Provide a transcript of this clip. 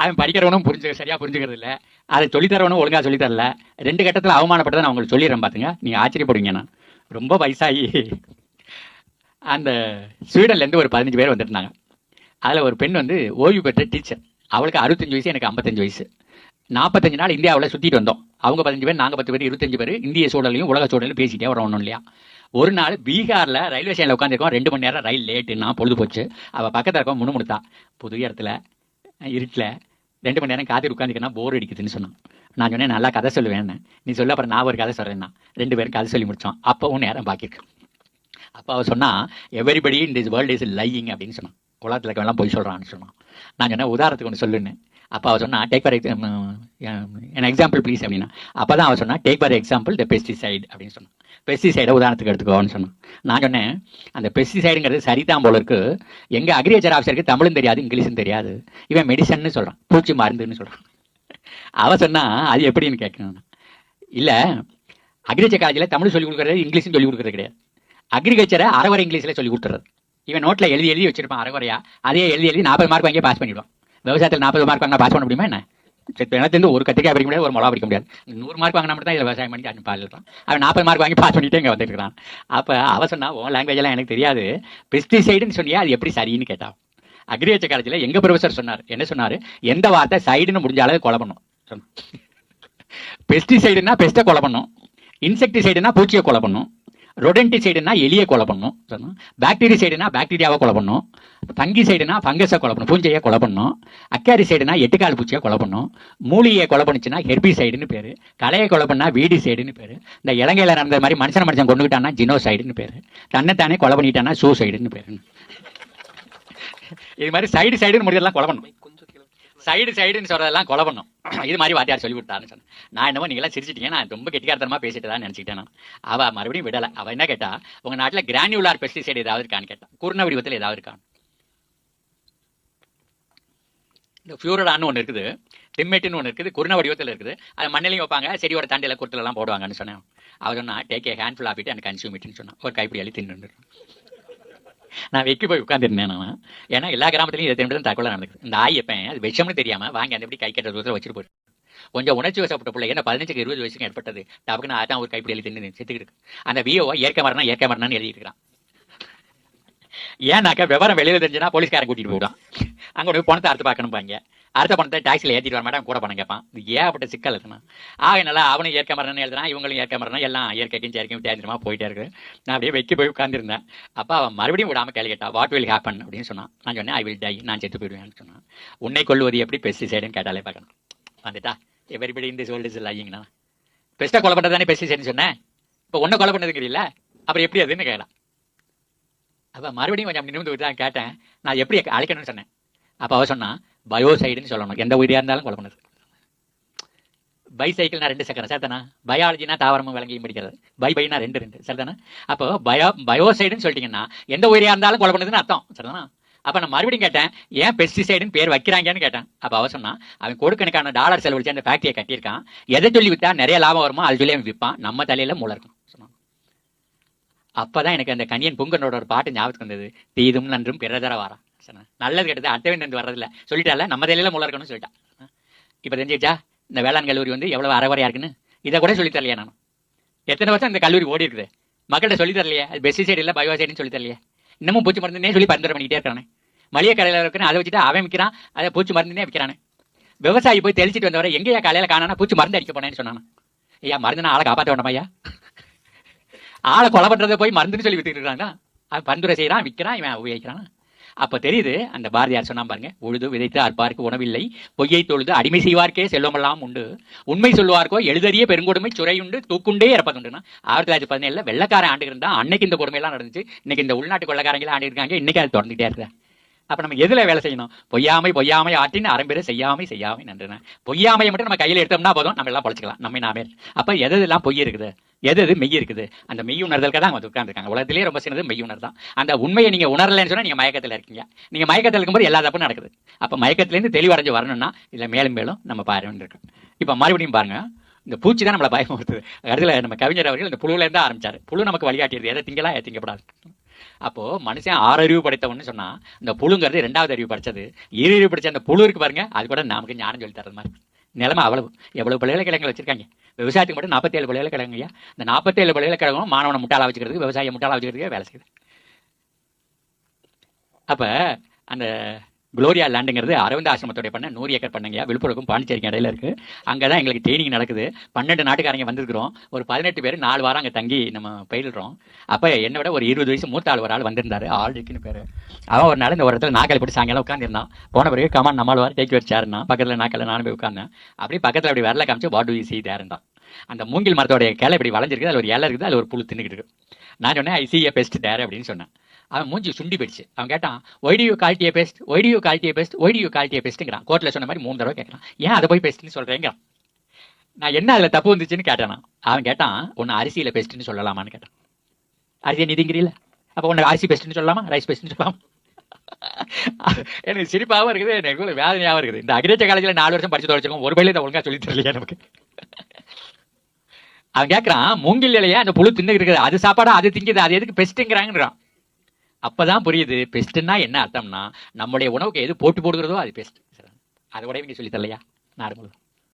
அவன் படிக்கிறவனும் புரிஞ்சு சரியா புரிஞ்சுக்கிறது இல்ல அதை சொல்லித்தரவனும் ஒழுங்கா சொல்லித்தரல. ரெண்டு கட்டத்தில் அவமானப்பட்டதை நான் உங்களுக்கு சொல்லிடுறேன் பாத்துங்க. நீங்கள் ஆச்சரியப்படுவீங்க நான். ரொம்ப வயசாகி அந்த ஸ்வீடன்ல இருந்து ஒரு பதினஞ்சு பேர் வந்துருந்தாங்க. அதுல ஒரு பெண் வந்து ஓய்வு பெற்ற டீச்சர். அவளுக்கு அறுபத்தஞ்சு வயசு எனக்கு ஐம்பத்தஞ்சு வயசு. நாற்பத்தஞ்சு நாள் இந்தியாவில் சுற்றிட்டு வந்தோம். அவங்க பதினஞ்சு பேர் நாங்கள் பத்து பேர் இருபத்தஞ்சு பேர் இந்திய சூழலையும் உலக சூழலையும் பேசிட்டே வரோம் இல்லையா. ஒரு நாள் பீகாரில் ரயில்வே ஸ்டேஷனில் உட்காந்துருக்கோம் ரெண்டு மணி நேரம் ரயில் லேட்டுன்னா பொழுது போச்சு. அவள் பக்கத்தில் இருக்கோம் முணுமுணுத்தா. புது இடத்துல இருட்டில் ரெண்டு மணி நேரம் காத்திட்டு உட்காந்துக்கன்னா போர் அடிக்குதுன்னு சொன்னான். நான் சொன்னேன் நல்லா கதை சொல்லுவேன் நீ சொல்ல அப்புறம் நான் ஒரு கதை சொல்றேன்னா. ரெண்டு பேரும் கதை சொல்லி முடிச்சோம். அப்போவும் நேரம் பாக்கி அப்போ அவ சொன்னா everybody in this world is lying அப்படின்னு சொன்னான். உலகத்தில் இருக்கவெல்லாம் போய் சொல்கிறான்னு சொன்னான். நான் சொன்னேன் உதாரணத்துக்கு ஒன்று சொல்லுன்னு. அப்போ அவ சொன்னா take for an example please அப்படின்னா அப்போ தான் அவன் சொன்னால் take for example the pesticide அப்படின்னு சொன்னான். பெஸ்டிசைடை உதாரணத்துக்கு எடுத்துக்கோன்னு சொன்னான். நான் சொன்னேன் அந்த பெஸ்டிசைடுங்கிறது சரிதான் போல இருக்கு. எங்கள் அக்ரிகல்ச்சர் ஆஃபீஸருக்கு தமிழும் தெரியாது இங்கிலீஷும் தெரியாது. இவன் மெடிசன்னு சொல்கிறான் பூச்சி மருந்துன்னு சொல்கிறான் அவ சொன்னால் அது எப்படின்னு கேட்கணும் இல்லை அக்ரிகல்ச்சர் காலேஜில் தமிழ் சொல்லி கொடுக்குறது இங்கிலீஷும் சொல்லி கொடுக்கறது கிடையாது. அக்ரிகல்ச்சரை அரைவரை இங்கிலீஷில் சொல்லி கொடுத்துறது. இவன் நோட்டில் எழுதி எழுதி வச்சிருப்பான் அரைவரையா அதே எழுதி எழுதி நாற்பது மார்க் வாங்கி பாஸ் பண்ணிடுவான். விவசாயத்தில் நாற்பது மார்க் வாங்கினா பாஸ் பண்ண முடியுமா என்ன? எனக்கு தெரிஞ்சு ஒரு கத்திரிக்காய் படிக்க முடியாது ஒரு மிளகா பிடிக்க முடியாது. நூறு மார்க் வாங்கினா மட்டும் தான் இதில் விவசாயம் பண்ணி அனுப்பி பாடுறான் அவன் நாற்பது மார்க் வாங்கி பாஸ் பண்ணிட்டு இங்கே வந்துருக்கான் அப்போ அவ சொன்னா உன் லாங்குவேஜ் எல்லாம் எனக்கு தெரியாது. பெஸ்டிசைடுன்னு சொன்னியா அது எப்படி சரின்னு கேட்டான் அக்ரிகல்ச்சர் காலேஜில் எங்க ப்ரொஃபஸர் சொன்னார்? என்ன சொன்னாரு? எந்த வார்த்தை சைடுன்னு முடிஞ்ச அளவு கொலை பண்ணும். பெஸ்டிசைடுனா பெஸ்ட்டை கொலை பண்ணும். இன்செக்டிசைடுனா பூச்சியை கொலை பண்ணும். ரொடென்டிசைடுனா எலியை கொலை பண்ணும். சொன்னோம் பாக்டீரிசைடுனா பாக்டீரியாவை கொலை பண்ணும். பங்கி சைடுனா ஃபங்கஸை கொலை பண்ணும். பூஞ்சையை கொலை பண்ணும். அக்காரி சைடுனா எட்டுக்கால் பூச்சியை கொலை பண்ணும். மூலிகையை கொலை பண்ணுச்சுன்னா ஹெர்பிசைடுன்னு பேர். களையை கொலை பண்ணால் வீடி சைடுன்னு பேர். இந்த இலங்கையில் நடந்த மாதிரி மனுஷன் மனுஷன் கொண்டுகிட்டான்னா ஜினோசைடுன்னு பேர். தன்னைத்தானே கொலை பண்ணிட்டானா சூசைடுன்னு பேர். இது மாதிரி சைடு சைடுன்னு முடியெல்லாம் கொலை பண்ணும். சைடு சைடுன்னு சொல்றதெல்லாம் கொலை பண்ணும். இது மாதிரி வாத்தியார் சொல்லி கொடுத்தாருன்னு சொன்னேன். நான் என்னமோ நீங்களாம் சிரிச்சிட்டீங்க. நான் ரொம்ப கெட்டிக்காரத்தனமா பேசிட்டு தான் நினைச்சிட்டேன் நான். அவ மறுபடியும் விடல. அவ என்ன கேட்டா உங்க நாட்டுல கிரானியூலார் பெஸ்டிசைடு ஏதாவது இருக்கான்னு கேட்டா குருண வடிவத்தில் ஏதாவது இருக்கான்னு. இந்த ஃபியூரடான்னு ஒன்று இருக்குது டிம்மெட்டுன்னு ஒன்று இருக்குது குருண வடிவத்தில் இருக்குது. அது மண்ணிலையும் வைப்பாங்க செடியோட தண்டையில குருத்துலலாம் போடுவாங்கன்னு சொன்னேன். அவ சொன்னா take a handful of it and consume இட்னு சொன்னான். ஒரு கைப்பிடி அள்ளி தின்னு நான் வெக்கி போய் உட்காந்துருந்தேன் நான். ஏன்னா எல்லா கிராமத்துலையும் இருபத்தி ரெண்டு தகவலாக நடக்குது இந்த ஆயப்பன் அது விஷம்னு தெரியாம வாங்கி அந்த எப்படி கை கட்டுற தூரத்தில் வச்சுட்டு போயிரு கொஞ்சம் உணர்ச்சி வசப்பட்ட பிள்ளை ஏன்னா பதினஞ்சுக்கு இருபது வயசுக்கு ஏற்பட்டது. டபுக்கு நான் அதான் ஒரு கைப்பிடி எழுதி தின்னு செத்துக்கிட்டு இருக்கு. அந்த விஓ இயற்கை மரணம் இயற்கை மரணம்னு எழுதிட்டு இருக்கான். ஏன்னாக்கா விவரம் வெளியில் தெரிஞ்சுன்னா போலீஸ்காரன் கூட்டிட்டு போயிடும் அங்கே போய் பணத்தை அறுத்து பார்க்கணும் பாங்க அடுத்த பணத்தை டாக்ஸியில் ஏற்றிட்டு வர மாட்டான் கூட பணம் கேட்பான். இது ஏகப்பட்ட சிக்கல் இருக்குண்ணா ஆக நல்லா அவனும் ஏற்க மரணம் எழுதுறான் இவங்களும் ஏற்க மரணம் எல்லாம் இயற்கைக்கும் செயற்கையும் தேர்ந்தமா போயிட்டே இருக்கு. நான் அப்படியே வைக்க போய் உட்காந்துருந்தேன் அப்பா அவன் மறுபடியும் விடாமல் கேள்வி கேட்டான் வாட் வில் ஹேப்பன் அப்படின்னு சொன்னான். நான் சொன்னேன் ஐ வில் டை நான் செத்து போயிடுவேன்னு சொன்னான். உன்னை கொள்வது எப்படி? பெஸ்டிசைடுன்னு கேட்டாலே பார்க்கணும். வந்துட்டா. எவரிபடி இந்த சோல்டு இல்லைங்கண்ணா லையிங்கண்ணா பெஸ்ட்டாக கொலை பண்ணுறது தானே பெஸ்டிசைடுன்னு சொன்னேன். இப்போ ஒன்றை கொலை பண்ணதுக்கு இல்லை அப்புறம் எப்படி அதுன்னு கேட்கலாம் அப்போ மறுபடியும் கொஞ்சம் நிமிந்து தான் கேட்டேன். நான் எப்படி அழைக்கணும்னு சொன்னேன். அப்போ அவ சொன்னா பயோசைடுன்னு சொல்லணும். எந்த உயிரியாக இருந்தாலும் கொலை பண்ணுது பைசைக்கிள்னா ரெண்டு சக்கரம் சரிதானா? பயாலஜினா தாவரமும் விளங்கியும் படிக்கிறது. பை பைனா ரெண்டு ரெண்டு சரிதானா? அப்போ பயோ பயோசைடுன்னு சொல்லிட்டீங்கன்னா எந்த உயிரியாக இருந்தாலும் கொலை பண்ணுதுன்னு அர்த்தம் சரிதானா? அப்போ நான் மறுபடியும் கேட்டேன் ஏன் பெஸ்டிசைடுன்னு பேர் வைக்கிறாங்கன்னு கேட்டேன். அப்போ அவ சொன்னான் அவன் கொடுக்கணுக்கான டாலர் செலவழிச்சு அந்த ஃபேக்டரியை கட்டியிருக்கான். எதை சொல்லி வித்தா நிறைய லாபம் வருமோ அது சொல்லி அவன் விற்பான். நம்ம தலையில மூளை இருக்கும் சொன்னான். அப்பதான் எனக்கு அந்த கனியன் புங்கனோட ஒரு பாட்டு ஞாபகத்துக்கு வந்தது. தீதும் நன்றும் பிறதர வாரா. சொன்னேன் நல்லது கெட்டது அடுத்தவன் வந்து வர்றதில்ல. சொல்லிட்டால நம்ம தலையில மூளை இருக்கணும்னு சொல்லிட்டான் இப்ப தெரிஞ்சிச்சா இந்த வேளாண் கல்லூரி வந்து எவ்வளவு அறவரையா இருக்குன்னு? இதை கூட சொல்லி தரலையா நான்? எத்தனை வருஷம் இந்த கல்லூரி ஓடி இருக்குது? மக்கள்கிட்ட சொல்லி தரலையே? அது பெஸ்டிசைடு இல்லை பயோசைடுன்னு சொல்லி தரலையே? இன்னமும் பூச்சி மருந்துனே சொல்லி பரிந்துரை பண்ணிக்கிட்டே இருக்கானே மளிகை கடையில் இருக்குன்னு அதை வச்சுட்டு அவன் விற்கிறான் அதை பூச்சி மருந்துனே விற்கிறானே விவசாயி போய் தெளிச்சிட்டு வந்தவரை எங்கேயா காலையில் காணானா பூச்சி மருந்து அடிக்க போனேன்னு சொன்னான்? ஐயா மருந்து ஆளை காப்பாற்ற வேண்டாம் ஐயா ஆளை கொலை பண்ணுறதை போய் மருந்துன்னு சொல்லி வித்துட்டு இருக்காங்க அவன் பரிந்துரை செய்யறான் விற்கிறான் இவன் உபயோகிக்கிறான். அப்ப தெரியுது அந்த பாரதியார் சொன்னா பாருங்க உழுது விதைத்து அற்பார்க்கு உணவில்லை பொய்யை தொழுது அடிமை செய்வார்க்கே செல்வமெல்லாம் உண்டு. உண்மை சொல்லுவார்க்கோ எழுதறிய பெருங்கொடுமை சுரையுண்டு தூக்குண்டே இறப்பதுண்டுனா ஆயிரத்தி தொள்ளாயிரத்தி பதினேழுல வெள்ளக்காரன் ஆண்டு இருந்தா அன்னைக்கு இந்த கொடுமையெல்லாம் நடந்துச்சு. இன்னைக்கு இந்த உள்நாட்டு கொள்ளக்காரங்களே ஆண்டு இருக்காங்க. இன்னைக்கு அது தொடர்ந்துட்டே இருக்கிறேன் அப்ப நம்ம எதுல வேலை செய்யணும்? பொய்யாமை பொய்யாமை ஆற்றின் அறம்பெரு செய்யாமை செய்யாமை நன்றுன. பொய்யாமையை மட்டும் நம்ம கையில எடுத்தோம்னா போதும் நம்ம எல்லாம் பழச்சிக்கலாம். நம்ம நாமே. அப்போ எதெல்லாம் பொய் இருக்குது? எது எது மெய் இருக்குது? அந்த மெய் உணர்தலுக்கு தான் அவங்க உட்காந்துருக்காங்க உலகத்திலேயே ரொம்ப சின்னது மெய் உணர் தான் அந்த உண்மையை நீங்கள் உணரலைன்னு சொன்னா நீங்க மயக்கத்தில் இருக்கீங்க. நீங்க மயக்கத்தில் இருக்கும்போது எல்லா தப்பும் நடக்குது. அப்ப மயக்கத்துலேருந்து தெளிவடைஞ்சு வரணும்னா இதில் மேலும் மேலும் நம்ம பாருன்னு இப்போ இப்ப மறுபடியும் பாருங்க. இந்த பூச்சி தான் நம்மளை பயமுறுத்துது. அடுத்துல நம்ம கவிஞர் அவர்கள் இந்த புழுவிலேருந்து இருந்து ஆரம்பிச்சாரு. புழு நமக்கு வழிகாட்டியது. எதை திங்கலாம் திங்கப்படாது அப்போ மனுஷன் ஆறு அறிவு படைத்தவன்னு சொன்னா இந்த புழுங்கிறது ரெண்டாவது அறிவு படைச்சது. இரு அறிவு படிச்ச அந்த புழு இருக்கு பாருங்க அது கூட நமக்கு ஞானம் சொல்லி தரது மாதிரி. நிலைமை அவ்வளவு. எவ்வளவு பல்கலைக்கழகங்கள் வச்சிருக்காங்க? விவசாயத்துக்கு மட்டும் நாற்பத்தேழு பல்கலைக்கழகங்கய்யா இந்த நாற்பத்தேழு பல்கலைக்கழகம் மாணவனை முட்டாளா வச்சுக்கிறதுக்கு விவசாயம் முட்டாளா வச்சுக்கிறதுக்கு வேலை செய்யுது. அப்ப அந்த குளோரியா லேண்டுங்கிறது அரவிந்த ஆசிரமத்துடைய பண்ண நூறு ஏக்கர் பண்ணுங்க விழுப்புரக்கும் பாண்டிச்சேரிக்கும் இடையில இருக்கு. அங்கே தான் எங்களுக்கு ட்ரைனிங் நடக்குது. பன்னெண்டு நாட்டுக்காரங்க வந்திருக்கிறோம். ஒரு பதினெட்டு பேர் நாலு வாரம் அங்கே தங்கி நம்ம பயில்றோம். அப்போ என்னை விட ஒரு இருபது வயசு மூத்த ஆள் ஒரு ஆள் வந்திருந்தாரு. ஆளுக்குன்னு பேர். அவன் ஒரு நாள் இந்த ஒரு இடத்துல நாக்காளி போட்டு சாயங்காலம் உட்காந்துருந்தான் போன பிறகு கமான் நம்மளால் வர தேக்கி வச்சாருன்னா பக்கத்தில் நாக்கில் நானும் போய் உட்காந்தேன் அப்படியே பக்கத்தில் அப்படி வரல காமிச்சு வாட் டு யூ சீ தேர்ந்தான் அந்த மூங்கில் மரத்தோடைய கிளை இப்படி வளைஞ்சிருக்கு அதில் ஒரு இலை இருக்குது. அதில் ஒரு புழு தின்னுக்கிட்டு இருக்கு. நான் சொன்னேன் ஐ சி ஏ பெஸ்ட் தேர் அப்படின்னு சொன்னேன். அவன் மூஞ்சி சுண்டி போயிடுச்சு. அவன் கேட்டான் why did you pest best why did you கால்ட்டிய best why did you பெஸ்ட்டுங்கிறான் கோர்ட்டில் சொன்ன மாதிரி மூணு தடவை கேட்கறான். ஏன் அதை போய் பெஸ்ட்னு சொல்கிறேங்கிறான் நான் என்ன அதில் தப்பு வந்துச்சுன்னு கேட்டேன்? நான். அவன் கேட்டான் உன்னை அரிசியில் பெஸ்ட்டுன்னு சொல்லலாமான்னு கேட்டான். அரிசியை நிதிங்கிறீல அப்போ உன்னை அரிசி பெஸ்ட்டுன்னு சொல்லலாமா? ரைஸ் பெஸ்ட்டுன்னு சொல்லலாமா? எனக்கு சிரிப்பாகவும் இருக்குது எனக்கு வேதனையாகவும் இருக்குது. இந்த அக்ரிகல்ச்சர் காலேஜில் நாலு வருஷம் படிச்சு தொலைச்சிருக்கோம் ஒரு பள்ளியில் ஒழுங்காக சொல்லி தரலையா நமக்கு. அவன் கேட்குறான் மூங்கில் இலையே அந்த புழு தின்னு இருக்குது. அது சாப்பாடா? அது திங்குது. அது எதுக்கு பெஸ்ட்டுங்கிறாங்கிறான் அப்பதான் புரியுது. பெஸ்ட்னா என்ன அர்த்தம்னா நம்முடைய உணவுக்கு எது போட்டு போடுகிறதோ அது பெஸ்ட் அதோட இவங்க சொல்லி தரலையா? நாடு